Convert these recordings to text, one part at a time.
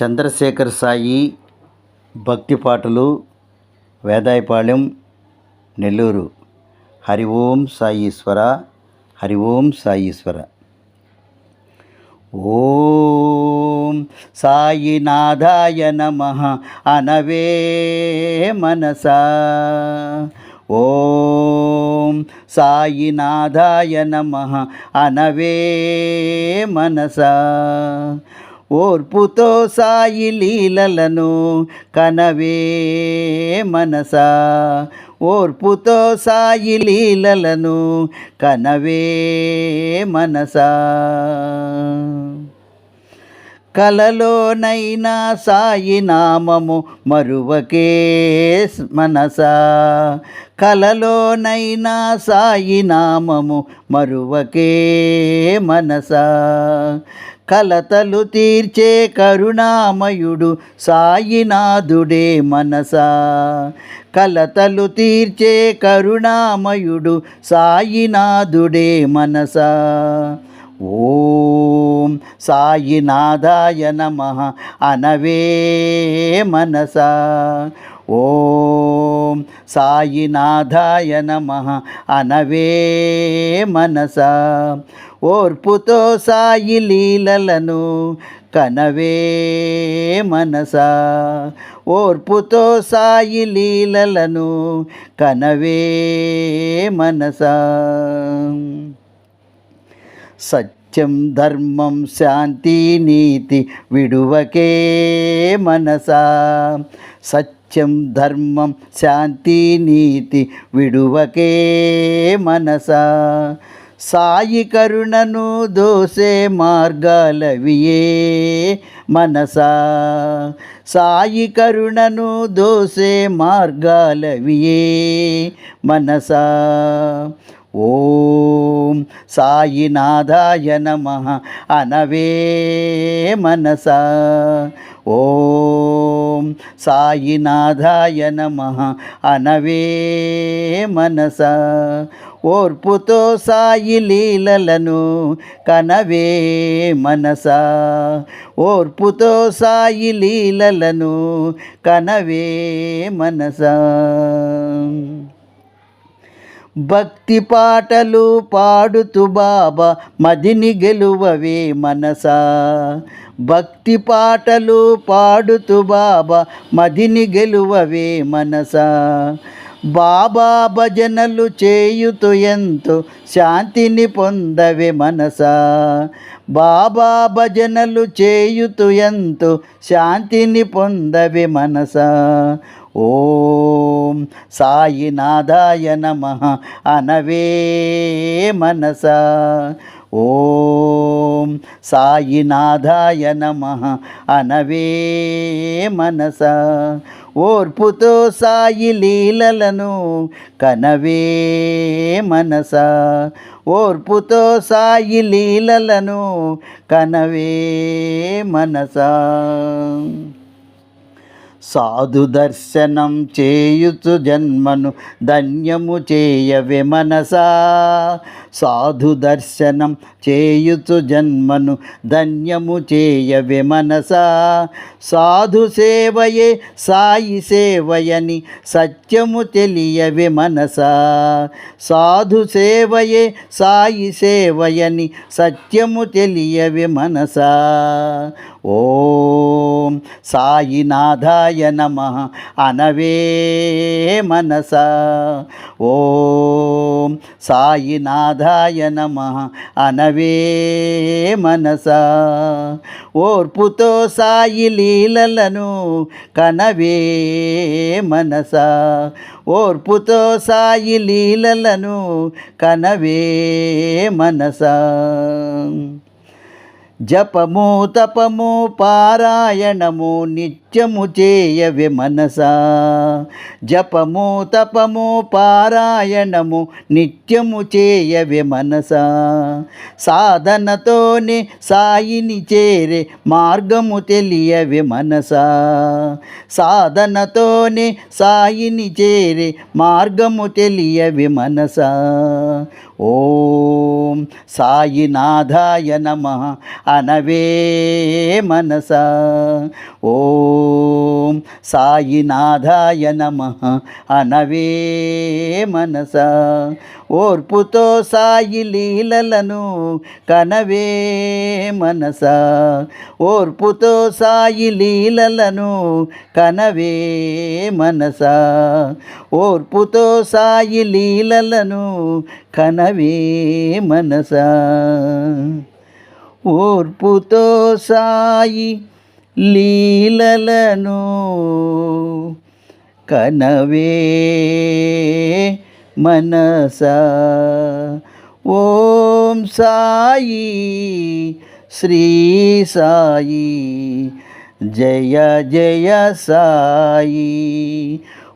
చంద్రశేఖర్ సాయి భక్తి పాటలు వేదాయపాళెం నెల్లూరు. హరి ఓం సాయీశ్వర హరి ఓం సాయీశ్వర. ఓం సాయినాథాయ నమ అనవే మనసా. ఓం సాయినాథాయ నమ అనవే మనసా. ఓర్పుతో సాయి లీలలను కనవే మనసా. ఓర్పుతో సాయి లీలలను కనవే మనసా. కలలోనైనా సాయి నామము మరువకే మనసా. కలలోనైనా సాయి నామము మరువకే మనసా. కలతలు తీర్చే కరుణామయుడు సాయినాథుడే మనసా. కలతలు తీర్చే కరుణామయుడు సాయినాథుడే మనసా. ఓం సాయినాథాయ నమ అనవే మనసా. ఓం సాయినాథాయ నమ అనవే మనస. ఓర్పుతో సాయి లీలలను కనవే మనస. ఓర్పుతో సాయి లీలలను కనవే మనస. సత్ సత్యం ధర్మం శాంతి నీతి విడువకే మనసా. సత్యం ధర్మం శాంతి నీతి విడువకే మనసా. సాయి కరుణను దోసే మార్గాలవియే మనసా. సాయి కరుణను దోసే మార్గాలవియే మనసా. ఓం సాయినాథాయ నమ అనవే మనస. ఓం సాయినాథాయ నమ అనవే మనస. ఓర్పుతో సాయి లీలలను కనవే మనస. ఓర్పుతో సాయి లీలలను కనవే మనసా. భక్తి పాటలు పాడుతూ బాబా మదిని గెలువవే మనసా. భక్తి పాటలు పాడుతు బాబా మదిని గెలువవే మనసా. బాబా భజనలు చేయుతూ ఎంతో శాంతిని పొందవే మనసా. బాబా భజనలు చేయుతూ ఎంతో శాంతిని పొందవే మనసా. ఓం సాయినాథాయ నమ అనవే మనస. ఓం సాయినాథాయ నమ అనవే మనస. ఓర్పుతో సాయి లీలలను కనవే మనస. ఓర్పుతో సాయి లీలలను కనవే మనస. సాధు దర్శనం చేయుచు జన్మను ధన్యము చేయవే మనసా. సాధు దర్శనం చేయుచు జన్మను ధన్యము చేయవే మనసా. సాధు సేవయే సాయి సేవయని సత్యము తెలియవే మనసా. సాధు సేవయే సాయి సేవయని సత్యము తెలియవే మనసా. ఓ సాయినాథాయ నమ. అనవే మనస. ఓం సాయినాథాయ నమ. అనవే మనస. ఓర్పుతో సాయి లీలలను కనవే మనస. ఓర్పుతో సాయి లీలలను కనవే మనస. జపము తపము పారాయణము నిత్యము చేయవే మనసా. జపము తపము పారాయణము నిత్యము చేయవే మనసా. సాధనతోనే సాయిని చేరే మార్గము తెలియవే మనసా. సాధనతోనే సాయిని చేరే మార్గము తెలియవే మనసా. ఓం సాయినాథాయ నమ అనవే మనస. ఓం సాయినాథాయ నమ అనవే మనస. ఓర్పుతో సాయి లీలలను కనవే మనస. ఓర్పుతో సాయి లీలలను కనవే మనస. ఓర్పుతో సాయి లీలలను కనవే మనస. ఓర్పుతో సాయి లీలలను కనవే మనస. ఓం సాయి శ్రీ సాయి జయ జయ సాయి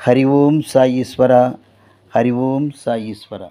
హరి ఓం సాయీశ్వర హరి ఓం సాయీశ్వర